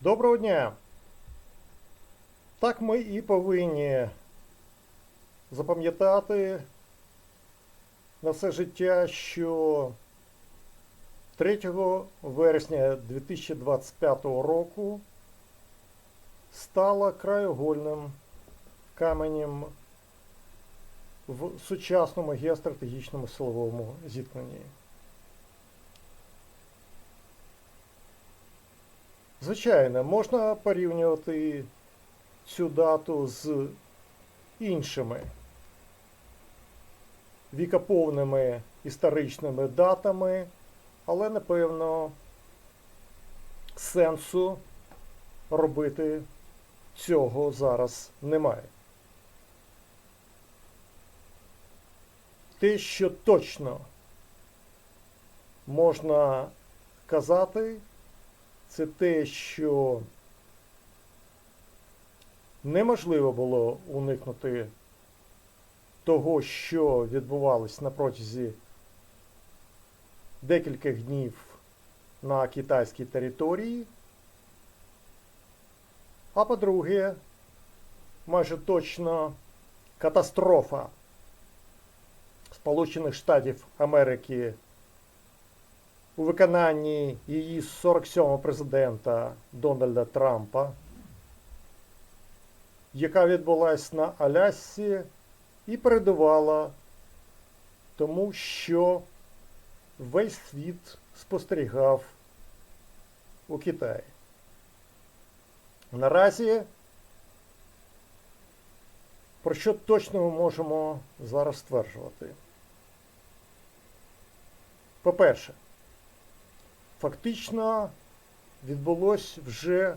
Доброго дня! Так ми і повинні запам'ятати на все життя, що 3 вересня 2025 року стала краєгольним каменем в сучасному геостратегічному силовому зіткненні. Звичайно, можна порівнювати цю дату з іншими вікоповними історичними датами, але напевно сенсу робити цього зараз немає. Те, що точно можна казати, це те, що неможливо було уникнути того, що відбувалось на протязі декількох днів на китайській території. А по-друге, майже точно катастрофа Сполучених Штатів Америки у виконанні її 47-го президента Дональда Трампа, яка відбулась на Алясці і передувала тому, що весь світ спостерігав у Китаї. Наразі, про що точно ми можемо зараз стверджувати? По-перше, фактично відбулось вже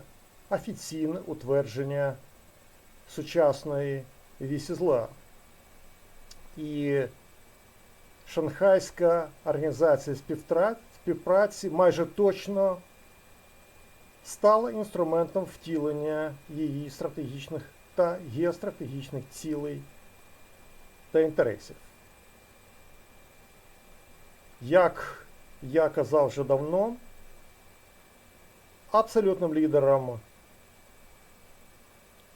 офіційне утвердження сучасної вісі зла. І Шанхайська організація співпраці майже точно стала інструментом втілення її стратегічних та геостратегічних цілей та інтересів. Як я казав вже давно, абсолютним лідером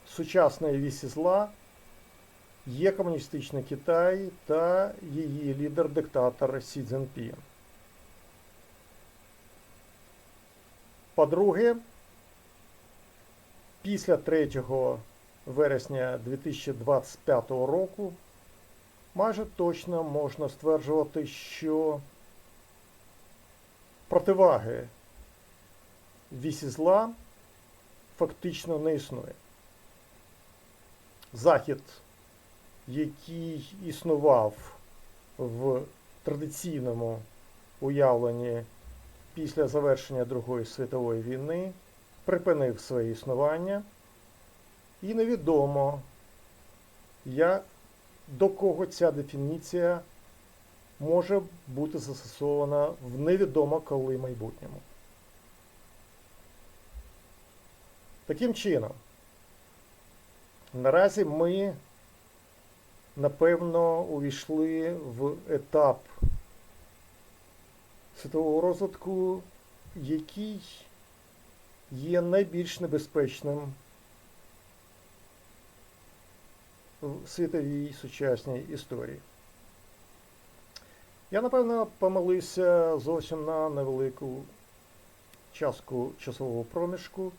сучасної вісі зла є комуністичний Китай та її лідер-диктатор Сі Цзіньпін. По-друге, після 3 вересня 2025 року майже точно можна стверджувати, що противаги вісі зла фактично не існує. Захід, який існував в традиційному уявленні після завершення Другої світової війни, припинив своє існування, і невідомо, як, до кого ця дефініція може бути застосована в невідомо коли майбутньому. Таким чином, наразі ми, напевно, увійшли в етап світового розвитку, який є найбільш небезпечним в світовій сучасній історії. Я, напевно, помилився зовсім на невелику частку часового проміжку,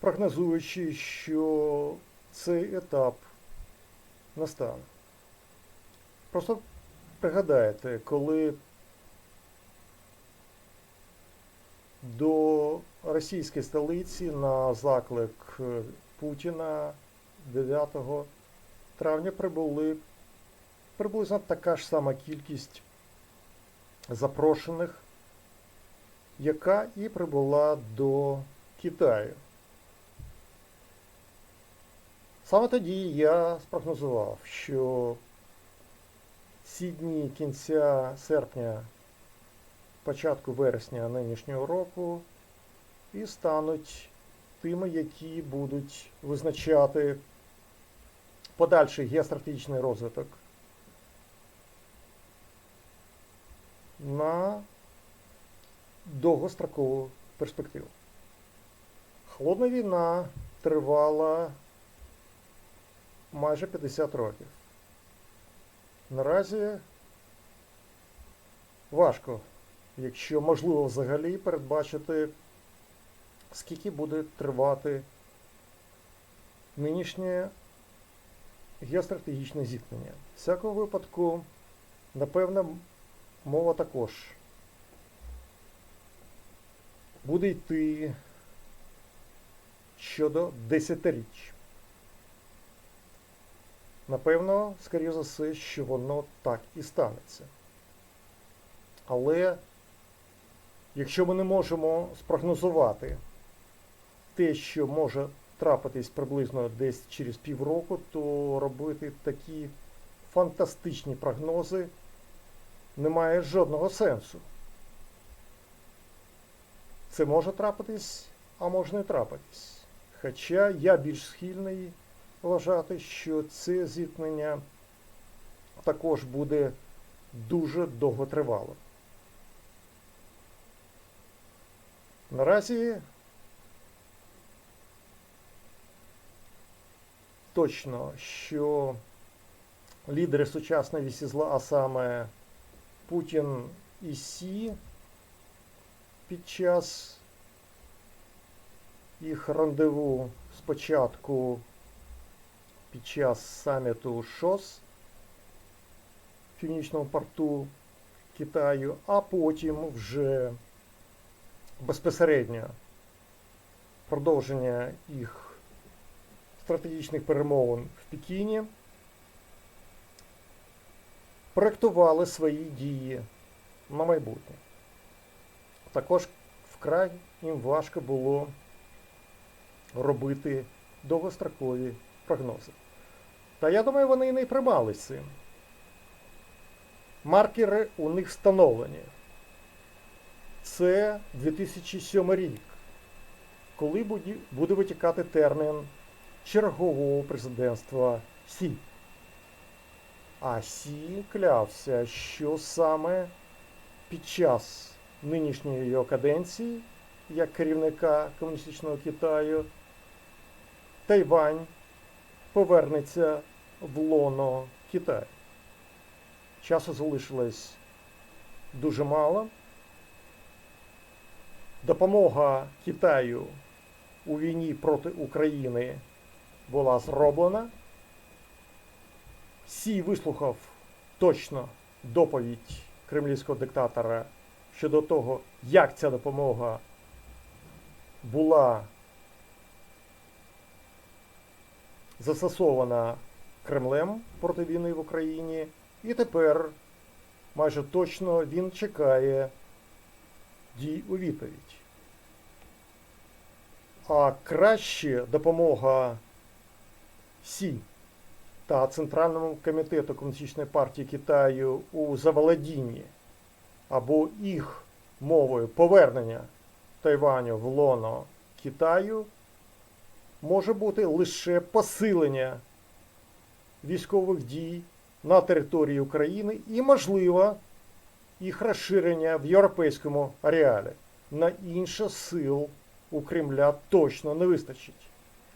прогнозуючи, що цей етап настане. Просто пригадайте, коли до російської столиці на заклик Путіна 9 травня прибули приблизно така ж сама кількість запрошених, яка і прибула до Китаю. Саме тоді я спрогнозував, що ці дні кінця серпня, початку вересня нинішнього року і стануть тими, які будуть визначати подальший геостратегічний розвиток на довгострокову перспективу. Холодна війна тривала майже 50 років. Наразі важко, якщо можливо взагалі передбачити, скільки буде тривати нинішнє геостратегічне зіткнення. В всякому випадку, напевно, мова також буде йти щодо десятиріч. Напевно, скоріше за все, що воно так і станеться. Але якщо ми не можемо спрогнозувати те, що може трапитись приблизно десь через півроку, то робити такі фантастичні прогнози немає жодного сенсу. Це може трапитись, а може не трапитись. Хоча я більш схильний вважати, що це зіткнення також буде дуже довготривалим. Наразі точно, що лідери сучасної вісі зла, а саме Путін і Сі під час їх рандеву спочатку під час саміту ШОС в Північному порту Китаю, а потім вже безпосередньо продовження їх стратегічних перемовин в Пекіні проєктували свої дії на майбутнє. Також вкрай їм важко було робити довгострокові прогнози. Та я думаю, вони і не приймали цим. Маркери у них встановлені. Це 2007 рік, коли буде витікати термін чергового президентства Сі. А Сі клявся, що саме під час нинішньої його каденції, як керівника комуністичного Китаю, Тайвань повернеться в лоно Китаю. Часу залишилось дуже мало. Допомога Китаю у війні проти України була зроблена. Сі вислухав точно доповідь кремлівського диктатора щодо того, як ця допомога була застосована Кремлем проти війни в Україні, і тепер майже точно він чекає дій у відповідь. А краще допомога Сі та Центральному комітету Комуністичної партії Китаю у заволодінні або їх мовою повернення Тайваню в лоно Китаю може бути лише посилення військових дій на території України і, можливо, їх розширення в європейському ареалі. На інше сил у Кремля точно не вистачить.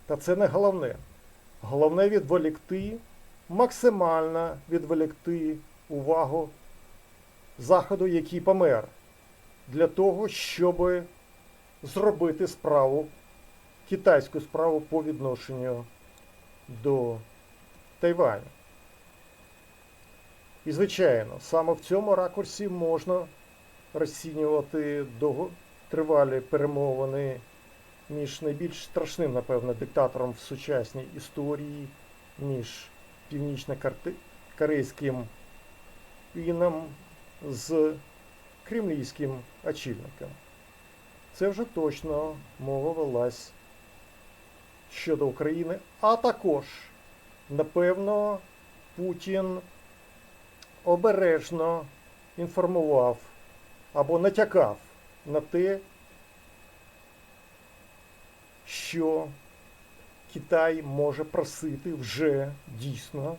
Та це не головне. Головне відволікти, максимально відволікти увагу Заходу, який помер, для того, щоб зробити справу, китайську справу по відношенню до Тайваню. І, звичайно, саме в цьому ракурсі можна розцінювати довготривалі перемовини між найбільш страшним, напевно, диктатором в сучасній історії, між північно-корейським іном з кремлівським очільником. Це вже точно мова велась щодо України, а також, напевно, Путін обережно інформував або натякав на те, що Китай може просити вже дійсно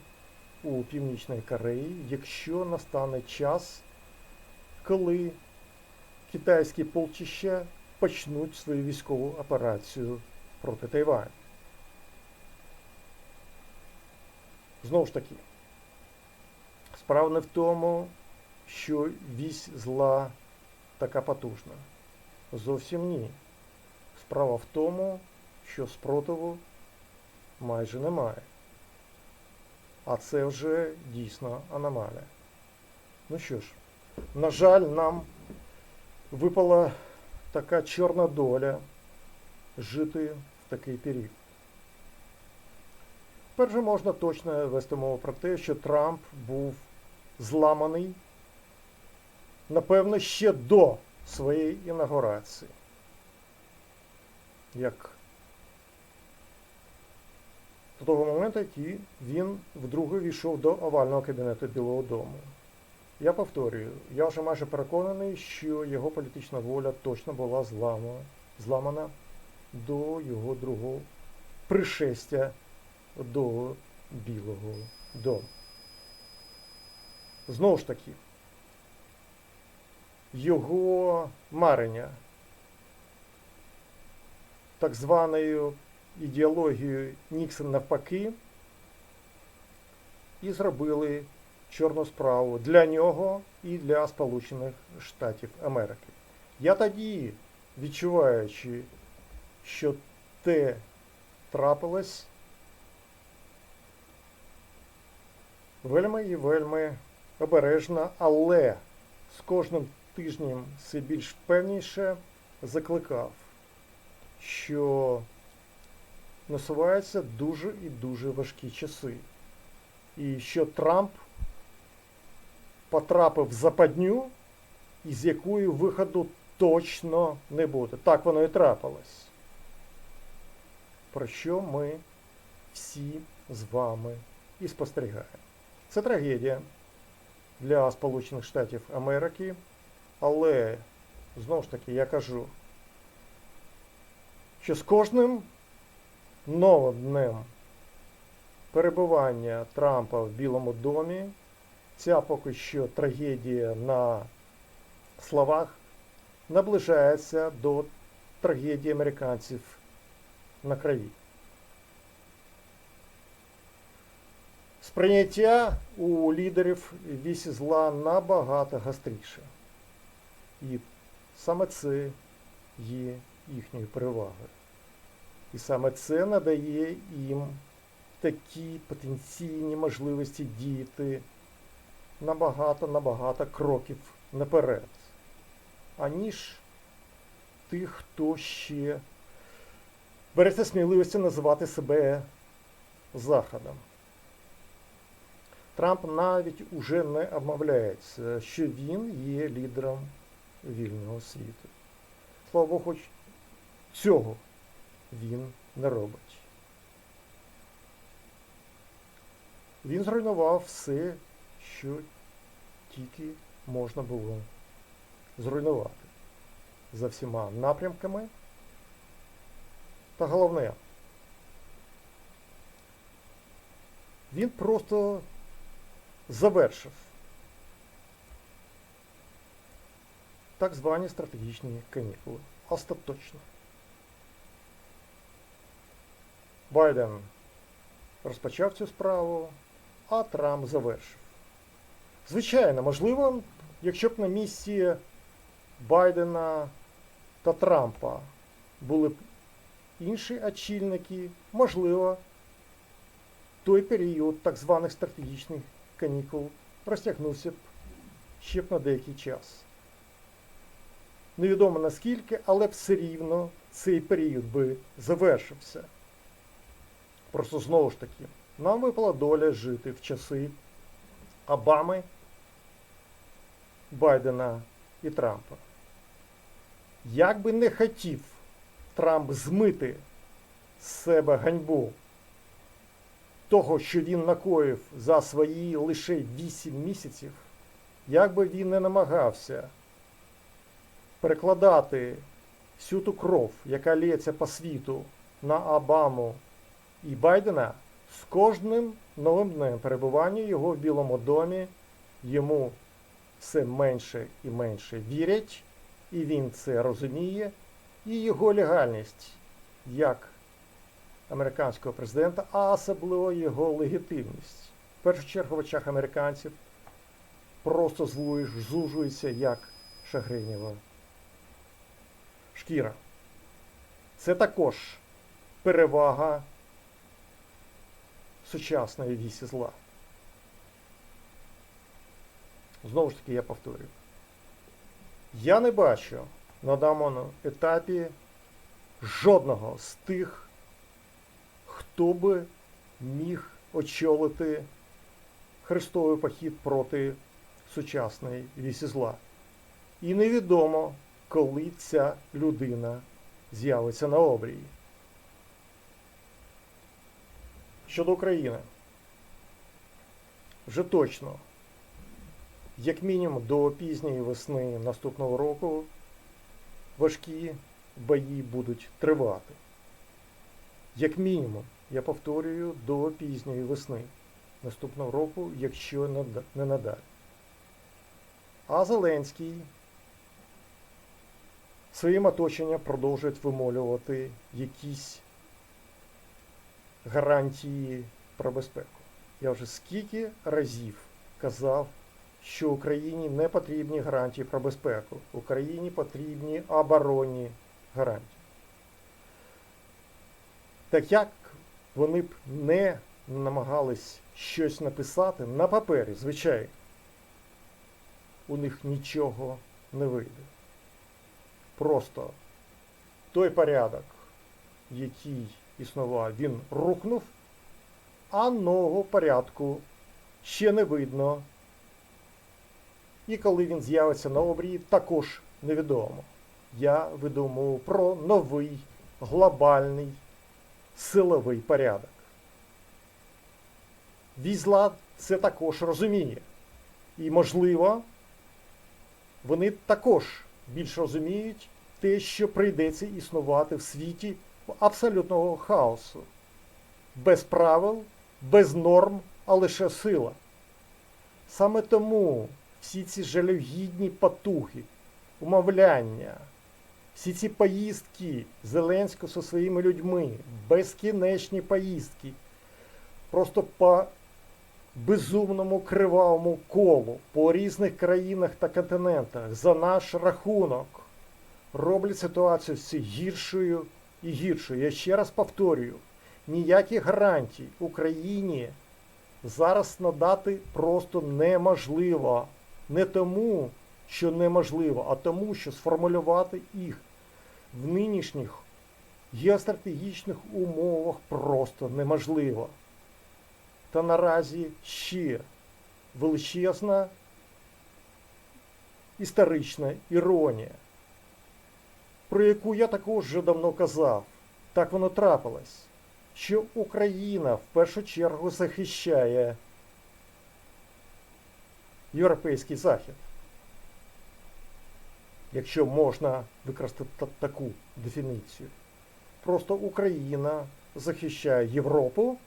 у Північної Кореї, якщо настане час, коли китайські полчища почнуть свою військову операцію проти Тайваню. Знову ж таки, справа не в тому, що вісь зла така потужна. Зовсім ні. Справа в тому, що спротиву майже немає. А це вже дійсно аномалія. Ну що ж, на жаль, нам випала така чорна доля жити в такий період. Перше можна точно вести мову про те, що Трамп був зламаний, напевно, ще до своєї інаугурації. Як до того моменту, який він вдруге війшов до овального кабінету Білого Дому. Я повторюю, я вже майже переконаний, що його політична воля точно була зламана, зламана до його другого пришестя до Білого Дому. Знову ж таки, його марення так званою ідеологією Ніксон навпаки і зробили чорну справу для нього і для Сполучених Штатів Америки. Я тоді, відчуваючи, що те трапилось, вельми і вельми обережно, але з кожним тижнем все більш впевніше закликав, що насуваються дуже і дуже важкі часи. І що Трамп потрапив в западню, із якої виходу точно не буде. Так воно і трапилось. Про що ми всі з вами і спостерігаємо. Це трагедія для Сполучених Штатів Америки, але знову ж таки я кажу, що з кожним новим днем перебування Трампа в Білому домі ця поки що трагедія на словах наближається до трагедії американців на крові. Сприйняття у лідерів вісі зла набагато гостріше. І саме це є їхньою перевагою. І саме це надає їм такі потенційні можливості діяти набагато-набагато кроків наперед, аніж тих, хто ще береться сміливості називати себе Заходом. Трамп навіть уже не обмовляється, що він є лідером вільного світу. Слава Богу, хоч цього він не робить. Він зруйнував все, що тільки можна було зруйнувати за всіма напрямками. Та головне, він просто завершив так звані стратегічні канікули. Остаточно. Байден розпочав цю справу, а Трамп завершив. Звичайно, можливо, якщо б на місці Байдена та Трампа були б інші очільники, можливо, той період так званих стратегічних канікул розтягнувся б ще б на деякий час. Невідомо наскільки, але все рівно цей період би завершився. Просто знову ж таки, нам випала доля жити в часи Обами, Байдена і Трампа. Як би не хотів Трамп змити з себе ганьбу того, що він накоїв за свої лише 8 місяців, як би він не намагався перекладати всю ту кров, яка лється по світу на Обаму і Байдена, з кожним новим днем перебування його в Білому домі йому все менше і менше вірять, і він це розуміє, і його легальність як американського президента, а особливо його легітимність. В першу чергу в очах американців просто зужується як шагренєва шкіра. Це також перевага сучасної вісі зла. Знову ж таки, я повторюю. Я не бачу на даному етапі жодного з тих, хто би міг очолити хрестовий похід проти сучасної вісі зла. І невідомо, коли ця людина з'явиться на обрії. Щодо України, вже точно, як мінімум до пізньої весни наступного року важкі бої будуть тривати. Як мінімум, я повторюю, до пізньої весни наступного року, якщо не надалі. А Зеленський своїм оточенням продовжують вимолювати якісь гарантії про безпеку. Я вже скільки разів казав, що Україні не потрібні гарантії про безпеку. Україні потрібні оборонні гарантії. Так як вони б не намагались щось написати на папері, звичайно, у них нічого не вийде. Просто той порядок, який існував, він рухнув, а нового порядку ще не видно. І коли він з'явиться на обрії, також невідомо. Я веду про новий глобальний силовий порядок. Візла це також розуміє. І, можливо, вони також більш розуміють те, що прийдеться існувати в світі абсолютного хаосу. Без правил, без норм, а лише сила. Саме тому всі ці жалюгідні потухи, умовляння, всі ці поїздки Зеленського зі своїми людьми, безкінечні поїздки, просто по безумному кривавому колу по різних країнах та континентах за наш рахунок роблять ситуацію все гіршою і гіршою. Я ще раз повторюю, ніяких гарантій Україні зараз надати просто неможливо. Не тому, що неможливо, а тому, що сформулювати їх в нинішніх геостратегічних умовах просто неможливо. Та наразі ще величезна історична іронія, про яку я також вже давно казав. Так воно трапилось, що Україна в першу чергу захищає європейський захід. Якщо можна використати таку дефініцію. Просто Україна захищає Європу,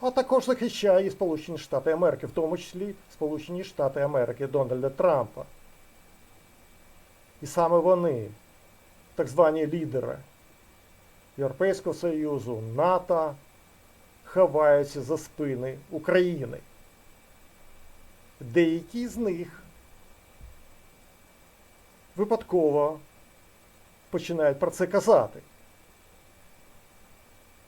а також захищає і Сполучені Штати Америки, в тому числі Сполучені Штати Америки Дональда Трампа. І саме вони, так звані лідери Європейського Союзу, НАТО, ховаються за спини України. Деякі з них випадково починають про це казати.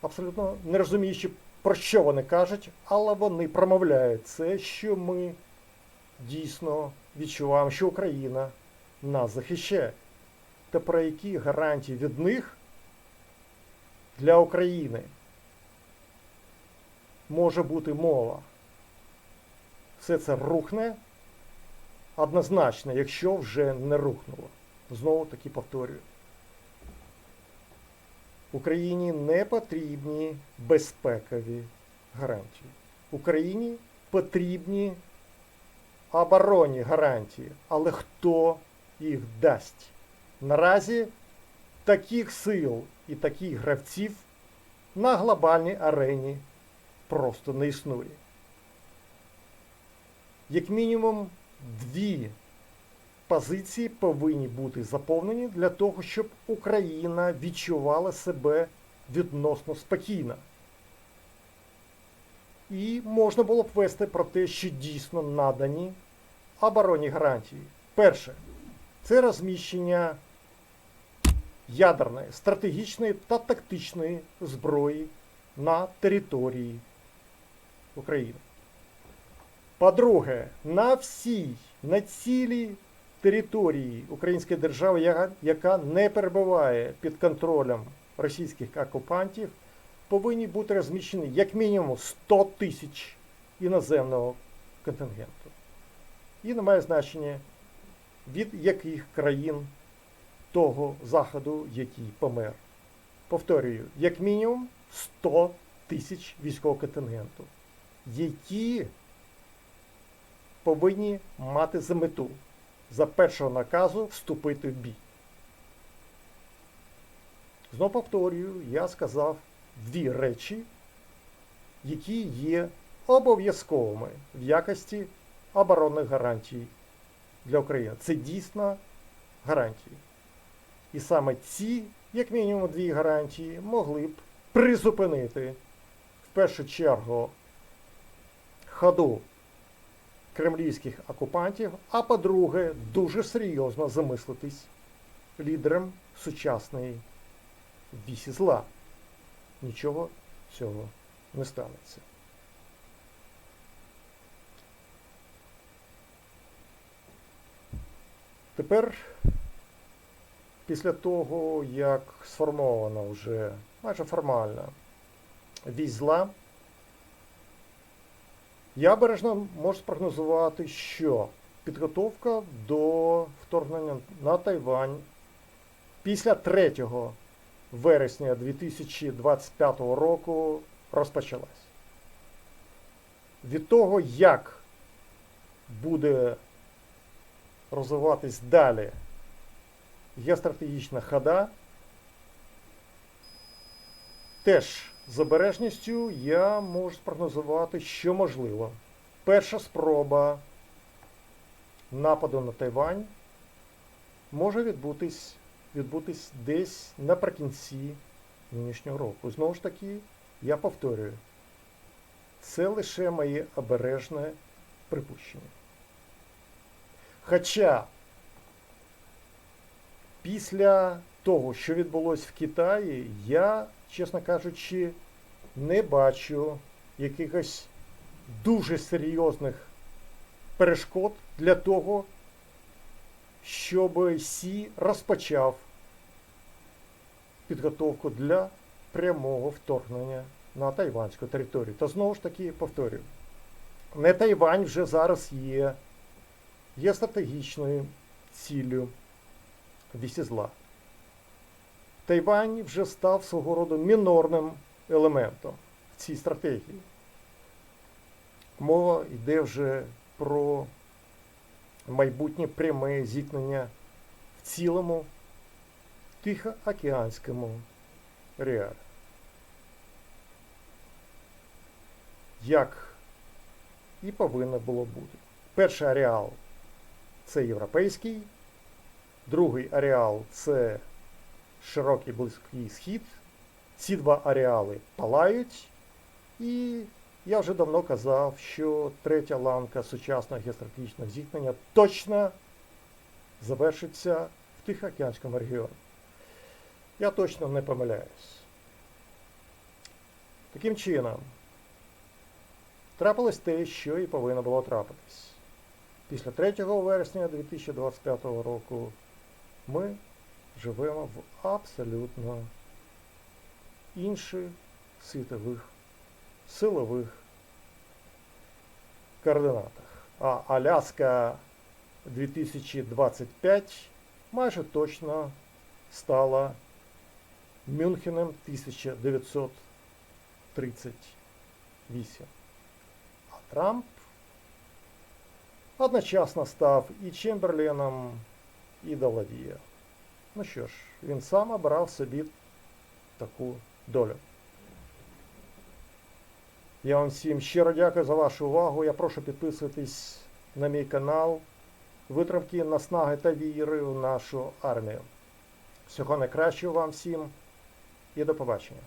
Абсолютно не розуміючи, про що вони кажуть, але вони промовляють це, що ми дійсно відчуваємо, що Україна нас захищає. Та про які гарантії від них для України може бути мова. Все це рухне однозначно, якщо вже не рухнуло. Знову таки повторюю. Україні не потрібні безпекові гарантії. Україні потрібні оборонні гарантії, але хто їх дасть? Наразі таких сил і таких гравців на глобальній арені просто не існує. Як мінімум дві позиції повинні бути заповнені для того, щоб Україна відчувала себе відносно спокійно. І можна було б вести про те, що дійсно надані оборонні гарантії. Перше, це розміщення ядерної, стратегічної та тактичної зброї на території України. По-друге, на всій, на цілій території Української держави, яка- не перебуває під контролем російських окупантів, повинні бути розміщені як мінімум 100 тисяч іноземного контингенту. І не має значення, від яких країн того заходу, який помер. Повторюю, як мінімум 100 тисяч військового контингенту, які повинні мати за мету за першого наказу вступити в бій. Знову повторюю, я сказав дві речі, які є обов'язковими в якості оборонних гарантій для України. Це дійсно гарантії. І саме ці, як мінімум, дві гарантії могли б призупинити в першу чергу ходу кремлівських окупантів, а по-друге, дуже серйозно замислитись лідером сучасної вісі зла. Нічого цього не станеться. Тепер, після того, як сформована вже майже формально вісь зла, я бережно можу спрогнозувати, що підготовка до вторгнення на Тайвань після 3 вересня 2025 року розпочалась. Від того, як буде розвиватись далі геостратегічна хода, теж з обережністю я можу спрогнозувати, що можливо. Перша спроба нападу на Тайвань може відбутись, відбутись десь наприкінці нинішнього року. Знову ж таки, я повторюю, це лише моє обережне припущення. Хоча після того, що відбулося в Китаї, я, чесно кажучи, не бачу якихось дуже серйозних перешкод для того, щоб Сі розпочав підготовку для прямого вторгнення на тайванську територію. Та знову ж таки повторюю, не Тайвань вже зараз є, є стратегічною ціллю вісі зла. Тайвань вже став свого роду мінорним елементом в цій стратегії. Мова йде вже про майбутнє пряме зіткнення в цілому Тихоокеанському реалі. Як і повинно було бути. Перший ареал це європейський, другий ареал це широкий близький схід. Ці два ареали палають, і я вже давно казав, що третя ланка сучасного геостратегічного зіткнення точно завершиться в Тихоокеанському регіоні. Я точно не помиляюсь. Таким чином, трапилось те, що і повинно було трапитись. Після 3 вересня 2025 року ми живемо в абсолютно інших світових силових координатах. А Аляска 2025 майже точно стала Мюнхеном 1938. А Трамп одночасно став і Чемберленом, і Даладія. Ну що ж, він сам обрав собі таку долю. Я вам всім щиро дякую за вашу увагу. Я прошу підписуватись на мій канал, витримки, наснаги та віри в нашу армію. Всього найкращого вам всім і до побачення.